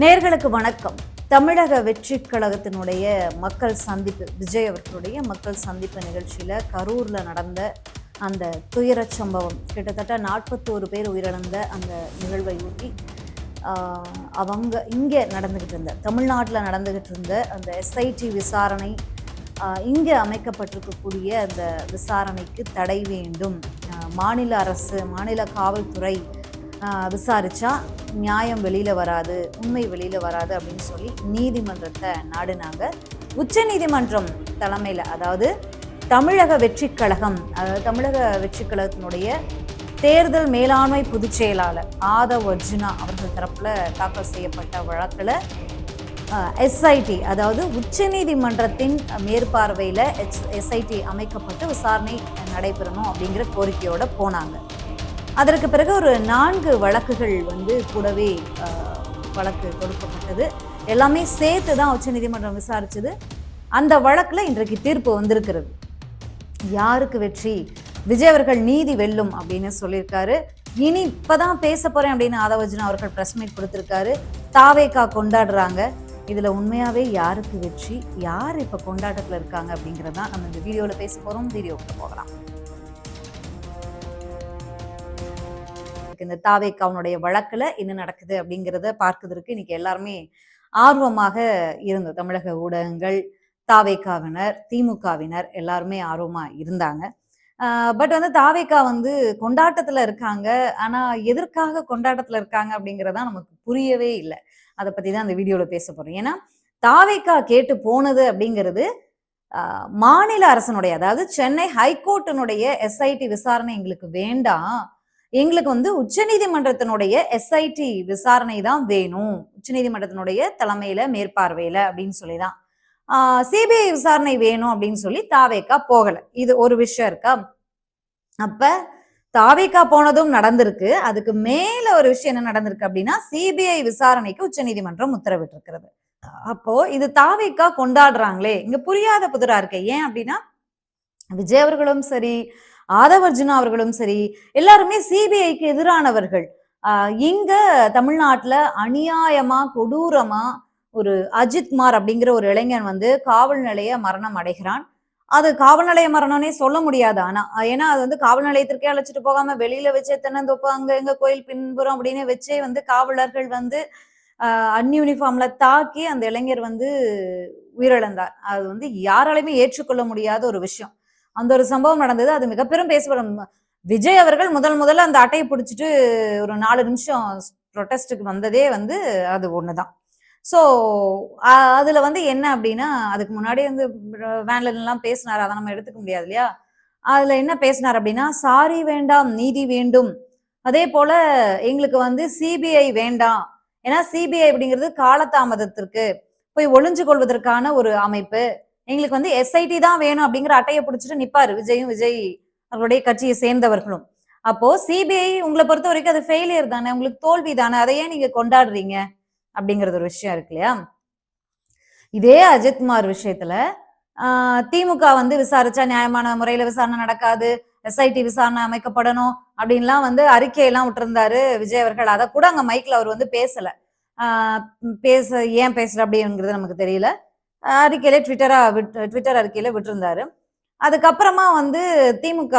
நேர்களுக்கு வணக்கம். தமிழக வெற்றி கழகத்தினுடைய மக்கள் சந்திப்பு விஜய் அவர்களுடைய மக்கள் சந்திப்பு நிகழ்ச்சியில் கரூரில் நடந்த அந்த துயரச் சம்பவம் கிட்டத்தட்ட நாற்பத்தோரு பேர் உயிரிழந்த அந்த நிகழ்வை ஒட்டி அவங்க இங்கே நடந்துக்கிட்டு இருந்த தமிழ்நாட்டில் நடந்துக்கிட்டு இருந்த அந்த எஸ்ஐடி விசாரணை இங்கே அமைக்கப்பட்டிருக்கக்கூடிய அந்த விசாரணைக்கு தடை வேண்டும். மாநில அரசு மாநில காவல்துறை விசாரித்தா விசாரிச்சா நியாயம் வெளியில் வராது உண்மை வெளியில் வராது அப்படின்னு சொல்லி நீதிமன்றத்தை நாடுனாங்க. உச்ச நீதிமன்றம் தலைமையில் அதாவது தமிழக வெற்றிக் கழகம் அதாவது தமிழக வெற்றிக் கழகத்தினுடைய தேர்தல் மேலாண்மை பொதுச் செயலாளர் ஆதவ் அர்ஜுனா அவர்கள் தரப்புல தாக்கல் செய்யப்பட்ட வழக்கில் எஸ்ஐடி அதாவது உச்சநீதிமன்றத்தின் மேற்பார்வையில் எஸ் எஸ்ஐடி அமைக்கப்பட்டு விசாரணை நடைபெறணும் அப்படிங்கிற கோரிக்கையோடு போனாங்க. அதற்கு பிறகு ஒரு நான்கு வழக்குகள் வந்து கூடவே வழக்கு கொடுக்கப்பட்டது. எல்லாமே சேர்த்து தான் உச்சநீதிமன்றம் விசாரிச்சது. அந்த வழக்கில் இன்றைக்கு தீர்ப்பு வந்திருக்கிறது. யாருக்கு வெற்றி? விஜய் அவர்கள் நீதி வெல்லும் அப்படின்னு சொல்லியிருக்காரு. இனி இப்பதான் பேச போறேன் அப்படின்னு ஆதவஜனா அவர்கள் பிரஸ் மீட் கொடுத்திருக்காரு. தாவேக்கா கொண்டாடுறாங்க. இதுல உண்மையாவே யாருக்கு வெற்றி? யார் இப்ப கொண்டாட்டத்துல இருக்காங்க அப்படிங்கறதான் நம்ம இந்த வீடியோல பேச போறோம். வீடியோக்குள்ள போகலாம். இந்த தாவேக்காவனுடைய வழக்குல என்ன நடக்குது அப்படிங்கிறத பார்க்கறதுக்கு இன்னைக்கு எல்லாருமே ஆர்வமாக இருந்தது தமிழக ஊடகங்கள் தாவேக்காவினர் திமுகவினர் எல்லாருமே ஆர்வமா இருந்தாங்க. பட் வந்து தாவேக்கா வந்து கொண்டாட்டத்துல இருக்காங்க. ஆனா எதற்காக கொண்டாட்டத்துல இருக்காங்க அப்படிங்கறதா நமக்கு புரியவே இல்லை. அதை பத்தி தான் அந்த வீடியோல பேச போறோம். ஏன்னா தாவேக்கா கேட்டு போனது அப்படிங்கிறது மாநில அரசனுடைய அதாவது சென்னை ஹைகோர்ட்டினுடைய எஸ்ஐடி விசாரணை எங்களுக்கு வேண்டாம். எங்களுக்கு வந்து உச்சநீதிமன்றத்தினுடைய எஸ்ஐடி விசாரணை தான் வேணும். உச்சநீதிமன்றத்தினுடைய தலைமையில மேற்பார்வையில அப்படின்னு சொல்லிதான். சிபிஐ விசாரணை வேணும் அப்படின்னு சொல்லி தாவேக்கா போகல. இது ஒரு விஷயம் இருக்கா? அப்ப தாவேக்கா போனதும் நடந்திருக்கு. அதுக்கு மேல ஒரு விஷயம் என்ன நடந்திருக்கு அப்படின்னா சிபிஐ விசாரணைக்கு உச்சநீதிமன்றம் உத்தரவிட்டிருக்கிறது. அப்போ இது தாவேக்கா கொண்டாடுறாங்களே. இங்க புரியாத புதிரா இருக்கு. ஏன் அப்படின்னா விஜய் அவர்களும் சரி ஆதவர்ஜுனா அவர்களும் சரி எல்லாருமே சிபிஐக்கு எதிரானவர்கள். இங்க தமிழ்நாட்டுல அநியாயமா கொடூரமா ஒரு அஜித்குமார் அப்படிங்கிற ஒரு இளைஞன் வந்து காவல் நிலைய மரணம் அடைகிறான். அது காவல் நிலைய மரணம்னே சொல்ல முடியாது. ஆனா ஏன்னா அது வந்து காவல் நிலையத்திற்கே அழைச்சிட்டு போகாம வெளியில வச்சே தென்னந்தோப்பு அங்க எங்க கோயில் பின்புறம் அப்படின்னு வச்சே வந்து காவலர்கள் வந்து அன்யூனிஃபார்ம்ல தாக்கி அந்த இளைஞர் வந்து உயிரிழந்தார். அது வந்து யாராலையுமே ஏற்றுக்கொள்ள முடியாத ஒரு விஷயம். அந்த ஒரு சம்பவம் நடந்தது. அது மிகப்பெரும் பேசப்படும் விஜய் அவர்கள் முதல் முதல்ல அந்த அட்டையை பிடிச்சிட்டு ஒரு நாலு நிமிஷம் ப்ரொட்டஸ்டுக்கு வந்ததே வந்து அது ஒண்ணுதான். ஸோ அதுல வந்து என்ன அப்படின்னா அதுக்கு முன்னாடி வந்து வேன்ல எல்லாம் பேசினார். அதை நம்ம எடுத்துக்க முடியாது இல்லையா? அதுல என்ன பேசினார் அப்படின்னா சாரி வேண்டாம் நீதி வேண்டும். அதே போல எங்களுக்கு வந்து சிபிஐ வேண்டாம். ஏன்னா சிபிஐ அப்படிங்கிறது காலதாமதத்திற்கு. போய் ஒளிஞ்சு கொள்வதற்கான ஒரு அமைப்பு. எங்களுக்கு வந்து எஸ்ஐடி தான் வேணும் அப்படிங்கிற அட்டையை பிடிச்சிட்டு நிப்பாரு விஜயும் விஜய் அவருடைய கட்சியை சேர்ந்தவர்களும். அப்போ சிபிஐ உங்களை பொறுத்த வரைக்கும் அது ஃபெயிலியர் தானே? உங்களுக்கு தோல்வி தானே? அதையே நீங்க கொண்டாடுறீங்க அப்படிங்கிறது ஒரு விஷயம் இருக்கு இல்லையா? இதே அஜித்குமார் விஷயத்துல ஆஹ் திமுக வந்து விசாரிச்சா நியாயமான முறையில விசாரணை நடக்காது எஸ்ஐடி விசாரணை அமைக்கப்படணும் அப்படின்லாம் வந்து அறிக்கையெல்லாம் விட்டுருந்தாரு விஜய் அவர்கள். அதை கூட அங்க மைக்ல அவர் வந்து பேசல. ஆஹ் பேச ஏன் பேசல அப்படிங்கிறது நமக்கு தெரியல. அறிக்கையில ட்விட்டரா விட்டு ட்விட்டர் அறிக்கையில விட்டிருந்தாரு. அதுக்கப்புறமா வந்து திமுக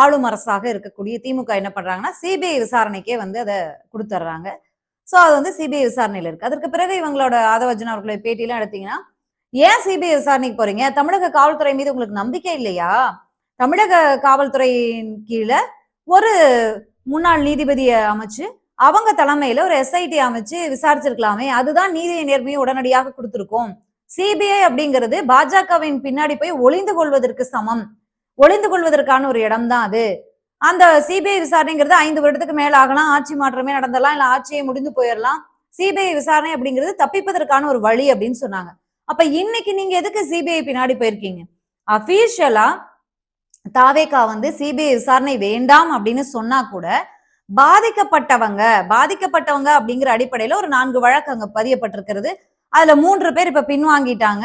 ஆளும் அரசாக இருக்கக்கூடிய திமுக என்ன பண்றாங்கன்னா சிபிஐ விசாரணைக்கே வந்து அதை கொடுத்துட்றாங்க ஸோ அது வந்து சிபிஐ விசாரணையில இருக்கு. அதற்கு பிறகு இவங்களோட ஆதவர்ஜன் அவர்களுடைய பேட்டியெல்லாம் எடுத்தீங்கன்னா ஏன் சிபிஐ விசாரணைக்கு போறீங்க? தமிழக காவல்துறை மீது உங்களுக்கு நம்பிக்கை இல்லையா? தமிழக காவல்துறையின் கீழே ஒரு முன்னாள் நீதிபதியை அமைச்சு அவங்க தலைமையில ஒரு எஸ்ஐடி அமைச்சு விசாரிச்சிருக்கலாமே. அதுதான் நீதி நேர்மையை உடனடியாக கொடுத்துருக்கோம். சிபிஐ அப்படிங்கிறது பாஜகவின் பின்னாடி போய் ஒளிந்து கொள்வதற்கு சமம். ஒளிந்து கொள்வதற்கான ஒரு இடம் தான் அது. அந்த சிபிஐ விசாரணைங்கிறது ஐந்து வருடத்துக்கு மேல ஆகலாம். ஆட்சி மாற்றமே நடந்தலாம். இல்ல ஆட்சியை முடிந்து போயிடலாம். சிபிஐ விசாரணை அப்படிங்கிறது தப்பிப்பதற்கான ஒரு வழி அப்படின்னு சொன்னாங்க. அப்ப இன்னைக்கு நீங்க எதுக்கு சிபிஐ பின்னாடி போயிருக்கீங்க? அபிஷியலா தாவேகா வந்து சிபிஐ விசாரணை வேண்டாம் அப்படின்னு சொன்னா கூட பாதிக்கப்பட்டவங்க பாதிக்கப்பட்டவங்க அப்படிங்கிற அடிப்படையில ஒரு நான்கு வழக்கு அங்க பதியப்பட்டிருக்கிறது. அதுல மூன்று பேர் இப்ப பின்வாங்கிட்டாங்க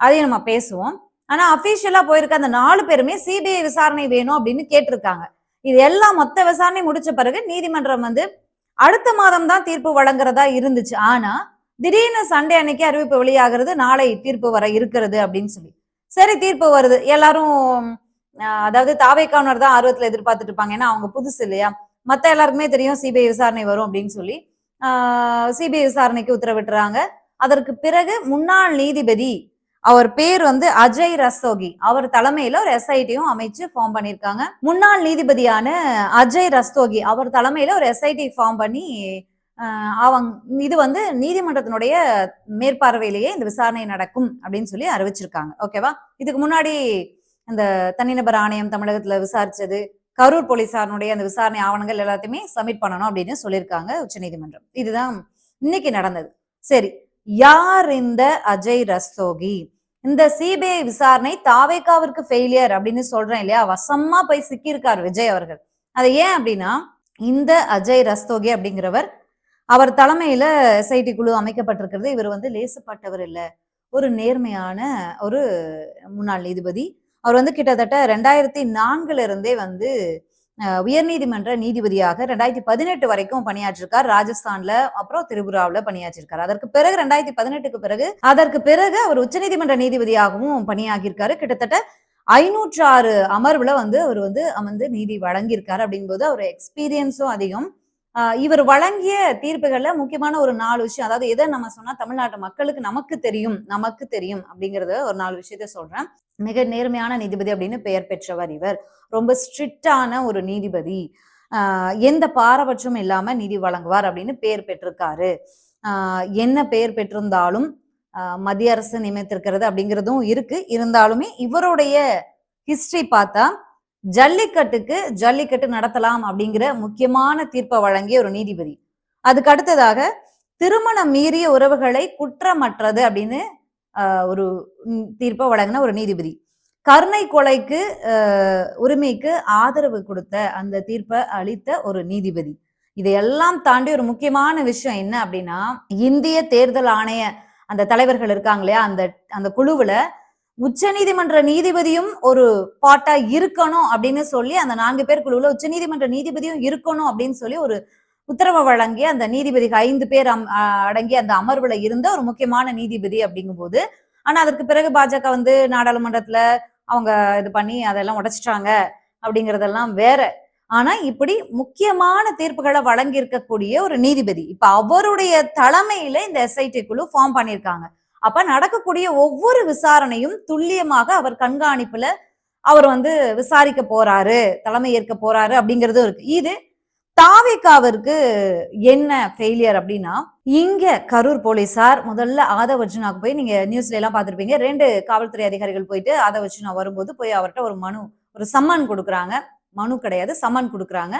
அதையும் நம்ம பேசுவோம். ஆனா அபிஷியலா போயிருக்க அந்த நாலு பேருமே சிபிஐ விசாரணை வேணும் அப்படின்னு கேட்டிருக்காங்க. இது எல்லாம் மொத்த விசாரணை முடிச்ச பிறகு நீதிமன்றம் வந்து அடுத்த மாதம் தான் தீர்ப்பு வழங்குறதா இருந்துச்சு. ஆனா திடீர்னு சண்டே அன்னைக்கு அறிவிப்பு வெளியாகிறது நாளை தீர்ப்பு வர இருக்கிறது அப்படின்னு சொல்லி. சரி தீர்ப்பு வருது. எல்லாரும் அதாவது தாவைக்கானர் தான் ஆர்வத்துல எதிர்பார்த்துட்டு இருப்பாங்க. ஏன்னா அவங்க புதுசு இல்லையா? மத்த எல்லாருக்குமே தெரியும் சிபிஐ விசாரணை வரும் அப்படின்னு சொல்லி. சிபிஐ விசாரணைக்கு உத்தரவிட்டுறாங்க. அதற்கு பிறகு முன்னாள் நீதிபதி அவர் பேர் வந்து அஜய் ரஸ்தோகி. அவர் தலைமையில ஒரு எஸ்ஐடியும் அமைச்சு ஃபார்ம் பண்ணியிருக்காங்க முன்னாள் நீதிபதியான அஜய் ரஸ்தோகி அவர் தலைமையில ஒரு எஸ்ஐடி ஃபார்ம் பண்ணி அவங்க இது வந்து நீதிமன்றத்தினுடைய மேற்பார்வையிலேயே இந்த விசாரணை நடக்கும் அப்படின்னு சொல்லி அறிவிச்சிருக்காங்க. ஓகேவா இதுக்கு முன்னாடி இந்த தனிநபர் ஆணையம் தமிழகத்துல விசாரிச்சது கரூர் போலீசாருடைய அந்த விசாரணை ஆவணங்கள் எல்லாத்தையுமே சப்மிட் பண்ணணும் அப்படின்னு சொல்லியிருக்காங்க உச்சநீதிமன்றம். இதுதான் இன்னைக்கு நடந்தது. சரி யார் இந்த அஜய் ரஸ்தோகி? இந்த சிபிஐ விசாரணை தாவேக்காவிற்கு ஃபெயிலியர் அப்படின்னு சொல்றேன் இல்லையா? வசமா போய் சிக்கியிருக்கார் விஜய் அவர்கள். அது ஏன் அப்படின்னா இந்த அஜய் ரஸ்தோகி அப்படிங்கிறவர் அவர் தலைமையில எஸ்ஐடி குழு அமைக்கப்பட்டிருக்கிறது. இவர் வந்து லேசுப்பட்டவர் இல்ல. ஒரு நேர்மையான ஒரு முன்னாள் நீதிபதி. அவர் வந்து கிட்டத்தட்ட ரெண்டாயிரத்தி நான்குல இருந்தே வந்து உயர்நீதிமன்ற நீதிபதியாக ரெண்டாயிரத்தி பதினெட்டு வரைக்கும் பணியாற்றிருக்கார் ராஜஸ்தான்ல அப்புறம் திரிபுராவில் பணியாற்றிருக்கார். அதற்கு பிறகு ரெண்டாயிரத்தி பதினெட்டுக்கு பிறகு அதற்கு பிறகு அவர் உச்சநீதிமன்ற நீதிபதியாகவும் பணியாகியிருக்காரு. கிட்டத்தட்ட ஐநூற்று ஆறு அமர்வுல வந்து அவர் வந்து அமர்ந்து நீதி வழங்கியிருக்காரு அப்படிங்கும்போது அவர் எக்ஸ்பீரியன்ஸும் அதிகம். இவர் வழங்கிய தீர்ப்புகள்ல முக்கியமான ஒரு நாலு விஷயம். அதாவது எதை நம்ம சொன்னா தமிழ்நாட்டு மக்களுக்கு நமக்கு தெரியும் நமக்கு தெரியும் அப்படிங்கறத ஒரு நாலு விஷயத்த சொல்றேன். மிக நேர்மையான நீதிபதி அப்படின்னு பெயர் பெற்றவர் இவர். ரொம்ப ஸ்ட்ரிக்டான ஒரு நீதிபதி. ஆஹ் எந்த பாரபட்சமும் இல்லாம நீதி வழங்குவார் அப்படின்னு பெயர் பெற்றிருக்காரு. ஆஹ் என்ன பெயர் பெற்றிருந்தாலும் ஆஹ் மத்திய அரசு நியமித்திருக்கிறது அப்படிங்கிறதும் இருக்கு. இருந்தாலுமே இவருடைய ஹிஸ்டரி பார்த்தா ஜல்லிக்கட்டுக்கு ஜல்லிக்கட்டு நடத்தலாம் அப்படிங்கிற முக்கியமான தீர்ப்பை வழங்கிய ஒரு நீதிபதி. அதுக்கு அடுத்ததாக திருமணம் மீறிய உறவுகளை குற்றமற்றது அப்படின்னு ஆஹ், ஒரு தீர்ப்பை வழங்கின ஒரு நீதிபதி. கருணை கொலைக்கு உரிமைக்கு ஆதரவு கொடுத்த அந்த தீர்ப்பை அளித்த ஒரு நீதிபதி. இதையெல்லாம் தாண்டி ஒரு முக்கியமான விஷயம் என்ன அப்படின்னா இந்திய தேர்தல் ஆணைய அந்த தலைவர்கள் இருக்காங்க இல்லையா அந்த அந்த குழுவுல உச்ச நீதிமன்ற நீதிபதியும் ஒரு பாட்டா இருக்கணும் அப்படின்னு சொல்லி அந்த நான்கு பேர் குழுவுல உச்சநீதிமன்ற நீதிபதியும் இருக்கணும் அப்படின்னு சொல்லி ஒரு உத்தரவை வழங்கிய அந்த நீதிபதிகள் ஐந்து பேர் அம்- அடங்கிய அந்த அமர்வுல இருந்த ஒரு முக்கியமான நீதிபதி அப்படிங்கும்போது. ஆனா அதற்கு பிறகு பாஜக வந்து நாடாளுமன்றத்துல அவங்க இது பண்ணி அதெல்லாம் உடைச்சிட்டாங்க அப்படிங்கறதெல்லாம் வேற. ஆனா இப்படி முக்கியமான தீர்ப்புகளை வழங்கி இருக்கக்கூடிய ஒரு நீதிபதி இப்ப அவருடைய தலைமையில இந்த எஸ்ஐடி குழு ஃபார்ம் பண்ணியிருக்காங்க. அப்ப நடக்கக்கூடிய ஒவ்வொரு விசாரணையும் துல்லியமாக அவர் கண்காணிப்புல அவர் வந்து விசாரிக்க போறாரு தலைமை ஏற்க போறாரு அப்படிங்கிறதும் இருக்கு. இது தாவேக்காவிற்கு என்ன ஃபெயிலியர் அப்படின்னா இங்க கரூர் போலீசார் முதல்ல ஆதவ் அர்ஜுனாக்கு போய் நீங்க நியூஸ்ல எல்லாம் பார்த்திருப்பீங்க ரெண்டு காவல்துறை அதிகாரிகள் போயிட்டு ஆதவ் அர்ஜுனா வரும்போது போய் அவர்கிட்ட ஒரு மனு ஒரு சம்மன் கொடுக்குறாங்க. மனு கிடையாது சம்மன் கொடுக்குறாங்க.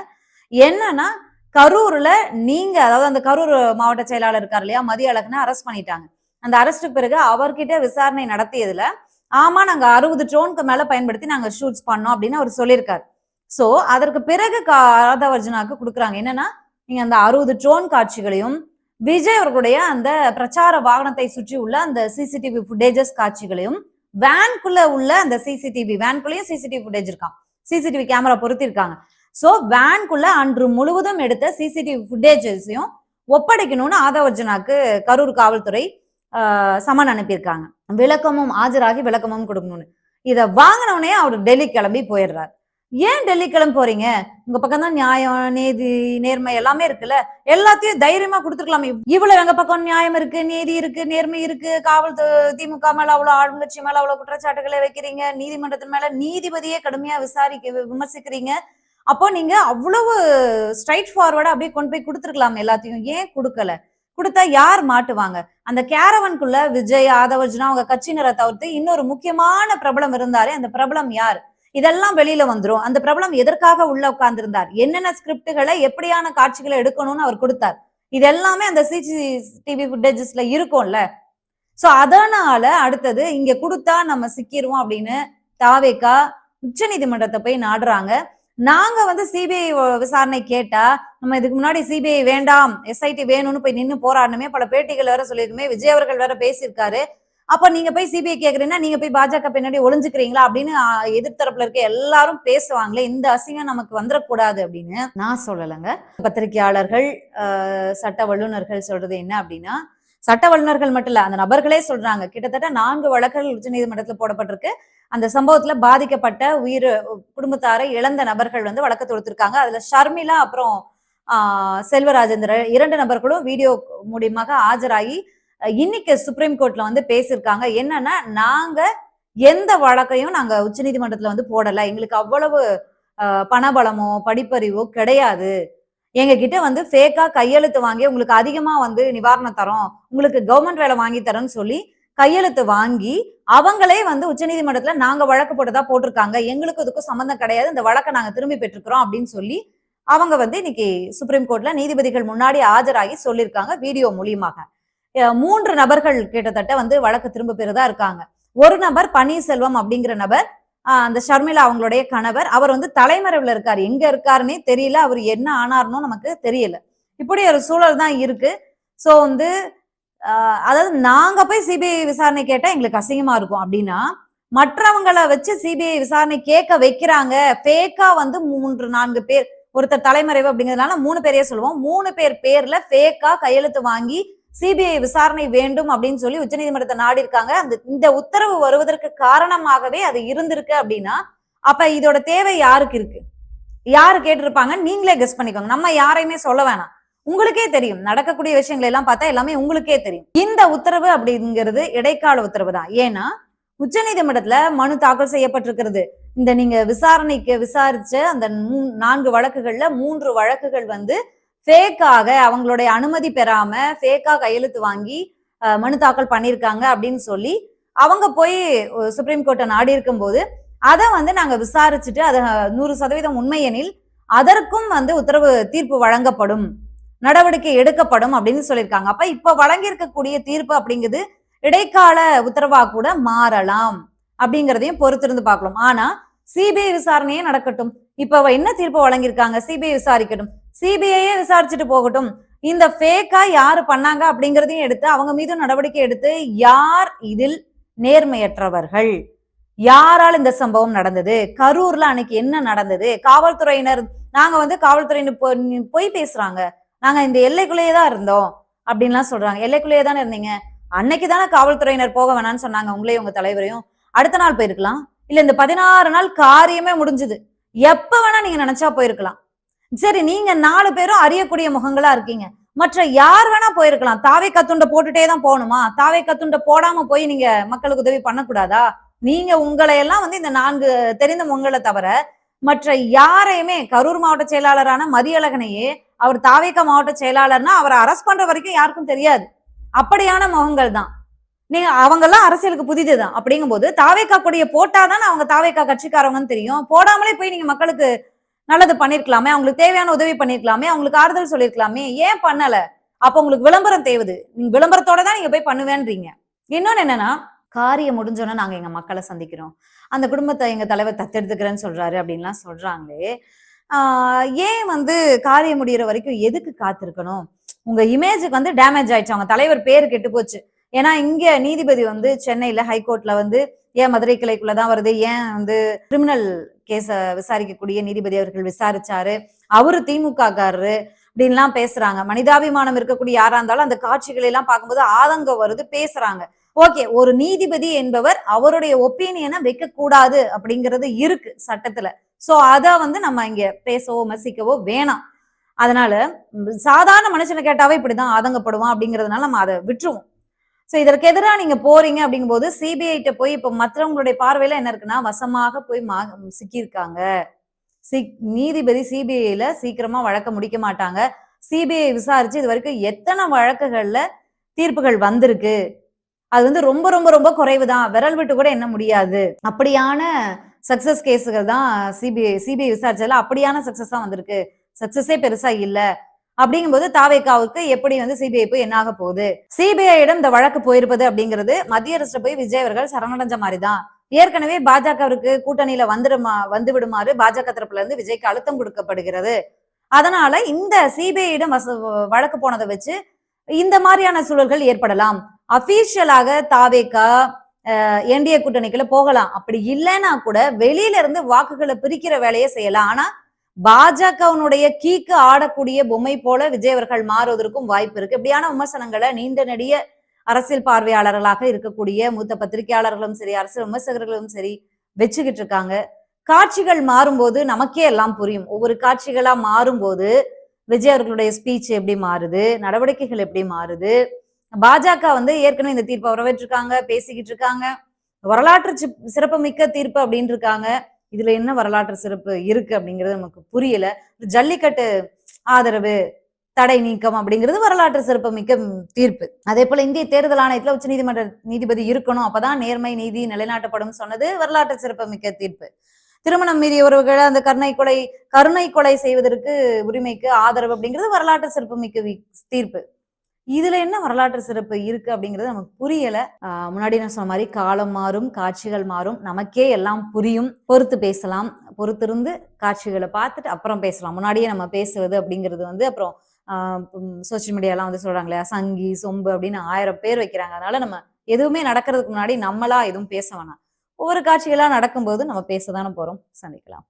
என்னன்னா கரூர்ல நீங்க அதாவது அந்த கரூர் மாவட்ட செயலாளர் இருக்கார் இல்லையா மதிய அழகுன அரெஸ்ட் பண்ணிட்டாங்க. அந்த அரெஸ்ட்டுக்கு பிறகு அவர்கிட்ட விசாரணை நடத்தியதுல ஆமா நாங்க அறுபது ட்ரோனுக்கு மேல பயன்படுத்தி நாங்க ஷூட்ஸ் பண்ணோம் அப்படின்னு அவர் சொல்லியிருக்காரு. சோ அதற்கு பிறகு ஆதவர்ஜுனாக்கு கொடுக்குறாங்க. என்னன்னா நீங்க அந்த அறுபது ட்ரோன் காட்சிகளையும் விஜய் அவர்களுடைய அந்த பிரச்சார வாகனத்தை சுற்றி உள்ள அந்த சிசிடிவி ஃபுட்டேஜஸ் காட்சிகளையும் வேன்குள்ள உள்ள அந்த சிசிடிவி வேன்குள்ளேயும் சிசிடிவி ஃபுட்டேஜ் இருக்கான் சிசிடிவி கேமரா பொருத்திருக்காங்க சோ வேன்குள்ள அன்று முழுவதும் எடுத்த சிசிடிவி ஃபுட்டேஜஸையும் ஒப்படைக்கணும்னு ஆதவர்ஜனாக்கு கரூர் காவல்துறை சமன் அனுப்பியிருக்காங்க. விளக்கமும் ஆஜராகி விளக்கமும் கொடுக்கணும்னு. இதை வாங்கினவுடனே அவர் டெல்லி கிளம்பி போயிடுறாரு. ஏன் டெல்லி கிளம்பி போறீங்க? உங்க பக்கம் தான் நியாயம் நீதி நேர்மை எல்லாமே இருக்குல்ல? எல்லாத்தையும் தைரியமா கொடுத்துருக்கலாமே. இவ்வளவு எங்க பக்கம் நியாயம் இருக்கு நீதி இருக்கு நேர்மை இருக்கு? காவல் திமுக மேல அவ்வளவு ஆளுங்கட்சி மேல அவ்வளவு குற்றச்சாட்டுகளை வைக்கிறீங்க. நீதிமன்றத்தின் மேல நீதிபதியே கடுமையா விசாரிக்க விமர்சிக்கிறீங்க. அப்போ நீங்க அவ்வளவு ஸ்ட்ரைட் ஃபார்வர்டா அப்படியே கொண்டு போய் கொடுத்துருக்கலாம் எல்லாத்தையும். ஏன் கொடுக்கல? கொடுத்தா யார் மாட்டுவாங்க? அந்த கேரவனுக்குள்ள விஜய் ஆதவர்ஜுனா அவங்க கட்சியினரை தவிர்த்து இன்னொரு முக்கியமான பிரபலம் இருந்தாரே அந்த பிரபலம் யார்? இதெல்லாம் வெளியில வந்துரும். அந்த பிரபலம் எதற்காக உள்ள உட்கார்ந்திருந்தார்? என்னென்ன ஸ்கிரிப்டுகளை எப்படியான காட்சிகளை எடுக்கணும்னு அவர் கொடுத்தார். இது எல்லாமே அந்த சிசிடிவி ஃபுட்டேஜஸ்ல இருக்கும்ல. சோ அதனால அடுத்தது இங்க கொடுத்தா நம்ம சிக்கிருவோம் அப்படின்னு தாவேக்கா உச்ச நீதிமன்றத்தை போய் நாடுறாங்க. நாங்க வந்து சிபிஐ விசாரணை கேட்டா நம்ம இதுக்கு முன்னாடி சிபிஐ வேண்டாம் எஸ்ஐடி வேணும்னு போய் நின்னு போராடணுமே பல பேட்டிகள் வேற சொல்லியிருக்குமே விஜய் அவர்கள் வேற பேசியிருக்காரு. அப்ப நீங்க போய் சிபிஐ கேக்குறீங்கன்னா நீங்க போய் பாஜக பின்னாடி ஒளிஞ்சுக்கிறீங்களா அப்படின்னு எதிர்த்தரப்புல இருக்க எல்லாரும் பேசுவாங்களே இந்த அசிங்கம் நமக்கு வந்துடக்கூடாது அப்படின்னு. நான் சொல்லலைங்க. பத்திரிகையாளர்கள் சட்ட வல்லுநர்கள் சொல்றது என்ன அப்படின்னா சட்ட வல்லுநர்கள் மட்டும் இல்ல அந்த நபர்களே சொல்றாங்க. கிட்டத்தட்ட நான்கு வழக்குகள் உச்சநீதிமன்றத்தில் போடப்பட்டிருக்கு. அந்த சம்பவத்துல பாதிக்கப்பட்ட உயிர் குடும்பத்தாரை இழந்த நபர்கள் வந்து வழக்கு தொடுத்திருக்காங்க. அதுல ஷர்மிளா அப்புறம் ஆஹ், செல்வராஜேந்திரன் இரண்டு நபர்களும் வீடியோ மூலியமாக ஆஜராகி இன்னைக்கு சுப்ரீம் கோர்ட்ல வந்து பேசியிருக்காங்க. என்னன்னா நாங்க எந்த வழக்கையும் நாங்க உச்சநீதிமன்றத்துல வந்து போடல. எங்களுக்கு அவ்வளவு ஆஹ், பணபலமோ படிப்பறிவோ கிடையாது. எங்க கிட்ட வந்து ஃபேக்கா கையெழுத்து வாங்கி உங்களுக்கு அதிகமா வந்து நிவாரணம் தரோம். உங்களுக்கு கவர்மெண்ட் வேலை வாங்கி தரோம்னு சொல்லி கையெழுத்து வாங்கி அவங்களே வந்து உச்சநீதிமன்றத்துல நாங்க வழக்கு போட்டதா போட்டிருக்காங்க. எங்களுக்கு இதுக்கும் சம்மந்தம் கிடையாது. இந்த வழக்கை நாங்க திரும்பி பெற்றுக்கிறோம் அப்படின்னு சொல்லி அவங்க வந்து இன்னைக்கு சுப்ரீம் கோர்ட்ல நீதிபதிகள் முன்னாடி ஆஜராகி சொல்லியிருக்காங்க வீடியோ மூலியமாக. மூன்று நபர்கள் கிட்டத்தட்ட வந்து வழக்கு திரும்ப பெறுதா இருக்காங்க. ஒரு நபர் பன்னீர்செல்வம் அப்படிங்கிற நபர் அந்த ஷர்மிளா அவங்களுடைய கணவர். அவர் வந்து தலைமறைவில் இருக்கார். எங்க இருக்காருன்னே தெரியல. அவர் என்ன ஆனார்னோ நமக்கு தெரியல. இப்படி ஒரு சூழல் தான் இருக்கு. ஸோ வந்து அதாவது நாங்க போய் சிபிஐ விசாரணை கேட்டா எங்களுக்கு அசிங்கமா இருக்கும். அப்படின்னா மற்றவங்களை வச்சு சிபிஐ விசாரணை கேட்க வைக்கிறாங்க. ஃபேக்கா வந்து மூன்று நான்கு பேர் ஒருத்தர் தலைமறைவு அப்படிங்கிறதுனால மூணு பேரையே சொல்லுவோம். மூணு பேர் பேர்ல ஃபேக்கா கையெழுத்து வாங்கி சிபிஐ விசாரணை வேண்டும் அப்படின்னு சொல்லி உச்சநீதிமன்றத்தை நாடி இருக்காங்க. அந்த இந்த உத்தரவு வருவதற்கு காரணமாகவே அது இருந்திருக்கு அப்படின்னா அப்ப இதோட தேவை யாருக்கு இருக்கு? யாரு கேட்டிருப்பாங்க? நீங்களே கெஸ் பண்ணிக்கோங்க. நம்ம யாரையுமே சொல்ல வேணாம். உங்களுக்கே தெரியும். நடக்கக்கூடிய விஷயங்களை எல்லாம் பார்த்தா எல்லாமே உங்களுக்கே தெரியும். இந்த உத்தரவு அப்படிங்கிறது இடைக்கால உத்தரவு தான். ஏன்னா உச்சநீதிமன்றத்துல மனு தாக்கல் செய்யப்பட்டிருக்கிறது. இந்த நீங்க விசாரணைக்கு விசாரிச்ச அந்த நான்கு வழக்குகள்ல மூன்று வழக்குகள் வந்து ஃபேக்காக அவங்களுடைய அனுமதி பெறாம ஃபேக்கா கையெழுத்து வாங்கி மனு தாக்கல் பண்ணியிருக்காங்க அப்படின்னு சொல்லி அவங்க போய் சுப்ரீம் கோர்ட்டை நாடி இருக்கும்போது அதை வந்து நாங்கள் விசாரிச்சுட்டு அதை நூறு சதவீதம் உண்மையெனில் அதற்கும் வந்து உத்தரவு தீர்ப்பு வழங்கப்படும் நடவடிக்கை எடுக்கப்படும் அப்படின்னு சொல்லியிருக்காங்க. அப்ப இப்ப வழங்கியிருக்கக்கூடிய தீர்ப்பு அப்படிங்கிறது இடைக்கால உத்தரவா கூட மாறலாம் அப்படிங்கிறதையும் பொறுத்திருந்து பார்க்கலாம் ஆனா சிபிஐ விசாரணையே நடக்கட்டும். இப்ப அவ என்ன தீர்ப்பு வழங்கியிருக்காங்க? சிபிஐ விசாரிக்கட்டும். சிபிஐயே விசாரிச்சுட்டு போகட்டும். இந்த ஃபேக்கா யாரு பண்ணாங்க அப்படிங்கிறதையும் எடுத்து அவங்க மீதும் நடவடிக்கை எடுத்து யார் இதில் நேர்மையற்றவர்கள்? யாரால் இந்த சம்பவம் நடந்தது? கரூர்ல அன்னைக்கு என்ன நடந்தது? காவல்துறையினர் நாங்க வந்து காவல்துறையினர் போய் பேசுறாங்க. நாங்க இந்த எல்லைக்குள்ளேயே தான் இருந்தோம் அப்படின்லாம் சொல்றாங்க. எல்லைக்குள்ளேயே தானே இருந்தீங்க? அன்னைக்கு தானே காவல்துறையினர் போக வேணாம்னு சொன்னாங்க உங்களையும் உங்க தலைவரையும். அடுத்த நாள் போயிருக்கலாம். இல்ல இந்த பதினாறு நாள் காரியமே முடிஞ்சுது. எப்ப வேணா நீங்க நினைச்சா போயிருக்கலாம். சரி நீங்க நாலு பேரும் அறியக்கூடிய முகங்களா இருக்கீங்க. மற்ற யார் வேணா போயிருக்கலாம். தாவை கத்துண்ட போட்டுட்டே தான் போகணுமா? தாவை கத்துண்ட போடாம போய் நீங்க மக்களுக்கு உதவி பண்ணக்கூடாதா? நீங்க உங்களை எல்லாம் வந்து இந்த நான்கு தெரிந்த முகங்களை தவிர மற்ற யாரையுமே கரூர் மாவட்ட செயலாளரான மதியழகனையே அவர் தாவேக்கா மாவட்ட செயலாளர்னா அவரை அரஸ்ட் பண்ற வரைக்கும் யாருக்கும் தெரியாது. அப்படியான முகங்கள் தான் நீங்க அவங்கெல்லாம் அரசியலுக்கு புதிதுதான். அப்படிங்கும்போது தாவேக்கா கொடியை போட்டாதான் அவங்க தாவேக்கா கட்சிக்காரவங்கன்னு தெரியும். போடாமலே போய் நீங்க மக்களுக்கு நல்லது பண்ணிருக்கலாமே அவங்களுக்கு தேவையான உதவி பண்ணிருக்கலாமே அவங்களுக்கு ஆறுதல் சொல்லிருக்கலாமே ஏன் பண்ணல? அப்ப உங்களுக்கு விளம்பரம் தேவுது. நீங்க விளம்பரத்தோட தான் நீங்க போய் பண்ணுவேன்றீங்க. இன்னொன்னு என்னன்னா காரியம் முடிஞ்சோன்னு நாங்க எங்க மக்களை சந்திக்கிறோம். அந்த குடும்பத்தை எங்க தலைவர் தத்தெடுத்துக்கிறேன்னு சொல்றாரு அப்படின்லாம் சொல்றாங்களே. ஆஹ் ஏன் வந்து காரியம் முடியிற வரைக்கும் எதுக்கு காத்திருக்கணும்? உங்க இமேஜுக்கு வந்து டேமேஜ் ஆயிடுச்சு. அவங்க தலைவர் பேர் கெட்டு போச்சு ஏன்னா இங்க நீதிபதி வந்து சென்னையில ஹைகோர்ட்ல வந்து ஏன் மதுரை கிளைக்குள்ளதான் வருது? ஏன் வந்து கிரிமினல் கேஸ விசாரிக்கக்கூடிய நீதிபதி அவர்கள் விசாரிச்சாரு? அவரு திமுக காரரு அப்படின்லாம் பேசுறாங்க. மனிதாபிமானம் இருக்கக்கூடிய யாரா இருந்தாலும் அந்த காட்சிகளை எல்லாம் பார்க்கும்போது ஆதங்கம் வருது பேசுறாங்க. ஓகே ஒரு நீதிபதி என்பவர் அவருடைய ஒப்பீனியனை வைக்க கூடாது அப்படிங்கிறது இருக்கு சட்டத்துல. சோ அத வந்து நம்ம இங்க பேசவோ மசிக்கவோ வேணாம். அதனால சாதாரண மனுஷனை கேட்டாவே இப்படிதான் ஆதங்கப்படுவான் அப்படிங்கறதுனால நம்ம அதை விட்டுருவோம். சோ இதற்கு எதிராக நீங்க போறீங்க அப்படிங்கும்போது சிபிஐட்ட போய் இப்ப மற்றவங்களுடைய பார்வையில என்ன இருக்குன்னா வசமாக போய் மா சிக்கியிருக்காங்க. சி- நீதிபதி சிபிஐல சீக்கிரமா வழக்க முடிக்க மாட்டாங்க. சிபிஐ விசாரிச்சு இது வரைக்கும் எத்தனை வழக்குகள்ல தீர்ப்புகள் வந்திருக்கு? அது வந்து ரொம்ப ரொம்ப ரொம்ப குறைவு தான் விரல் விட்டு கூட என்ன முடியாது. அப்படியான சக்சஸ் கேஸுகள் தான் சிபிஐ சிபிஐ விசாரிச்சதுல அப்படியான சக்சஸா வந்திருக்கு. சக்சஸே பெருசா இல்லை. அப்படிங்கும்போது தாவேக்காவுக்கு எப்படி வந்து சிபிஐ போய் என்ன ஆக போகுது? சிபிஐயிடம் இந்த வழக்கு போயிருப்பது அப்படிங்கிறது மத்திய அரசு போய் விஜய் அவர்கள் சரணடைஞ்ச மாதிரி தான் ஏற்கனவே பாஜகவிற்கு கூட்டணியில வந்துடுமா வந்து விடுமாறு பாஜக தரப்புல இருந்து விஜய்க்கு அழுத்தம் கொடுக்கப்படுகிறது. அதனால இந்த சிபிஐயிடம் வழக்கு போனதை வச்சு இந்த மாதிரியான சூழல்கள் ஏற்படலாம். அபிஷியலாக தாவேக்கா என்டிஏ கூட்டணிக்குள்ள போகலாம். அப்படி இல்லைன்னா கூட வெளியில இருந்து வாக்குகளை பிரிக்கிற வேலையை செய்யலாம். ஆனா பாஜகவினுடைய கீக்கு ஆடக்கூடிய பொம்மை போல விஜய் அவர்கள் மாறுவதற்கும் வாய்ப்பு இருக்கு. இப்படியான விமர்சனங்களை நீண்ட நெடிய அரசியல் பார்வையாளர்களாக இருக்கக்கூடிய மூத்த பத்திரிகையாளர்களும் சரி அரசியல் விமர்சகர்களும் சரி வச்சுக்கிட்டு இருக்காங்க. காட்சிகள் மாறும்போது நமக்கே எல்லாம் புரியும். ஒவ்வொரு காட்சிகளா மாறும்போது விஜய் அவர்களுடைய ஸ்பீச் எப்படி மாறுது நடவடிக்கைகள் எப்படி மாறுது? பாஜக வந்து ஏற்கனவே இந்த தீர்ப்பை வரவேற்றிருக்காங்க பேசிக்கிட்டு இருக்காங்க. வரலாற்று சி- சிறப்புமிக்க தீர்ப்பு அப்படின்னு இருக்காங்க. இதுல என்ன வரலாற்று சிறப்பு இருக்கு அப்படிங்கிறது நமக்கு புரியல. ஜல்லிக்கட்டு ஆதரவு தடை நீக்கம் அப்படிங்கிறது வரலாற்று சிறப்புமிக்க மிக்க தீர்ப்பு. அதே போல இந்திய தேர்தல் ஆணையத்துல உச்சநீதிமன்ற நீதிபதி இருக்கணும். அப்பதான் நேர்மை நீதி நிலைநாட்டப்படும் சொன்னது வரலாற்று சிறப்பு மிக்க தீர்ப்பு. திருமணம் மீறிய உறவுகளை அந்த கருணை கொலை கருணை கொலை செய்வதற்கு உரிமைக்கு ஆதரவு அப்படிங்கிறது வரலாற்று சிறப்புமிக்க மிக்க தீர்ப்பு. இதுல என்ன வரலாற்று சிறப்பு இருக்கு அப்படிங்கிறது நமக்கு புரியல. முன்னாடி நான் சொன்ன மாதிரி காலம் மாறும் காட்சிகள் மாறும். நமக்கே எல்லாம் புரியும். பொறுத்து பேசலாம். பொறுத்திருந்து காட்சிகளை பார்த்துட்டு அப்புறம் பேசலாம். முன்னாடியே நம்ம பேசுவது அப்படிங்கிறது வந்து அப்புறம் சோசியல் மீடியாலாம் வந்து சொல்றாங்க இல்லையா சங்கி சொம்பு அப்படின்னு ஆயிரம் பேர் வைக்கிறாங்க. அதனால நம்ம எதுவுமே நடக்கிறதுக்கு முன்னாடி நம்மளா எதுவும் பேச வேணாம். ஒவ்வொரு காட்சிகளா நடக்கும்போது நம்ம பேசதானே போறோம். சந்திக்கலாம்.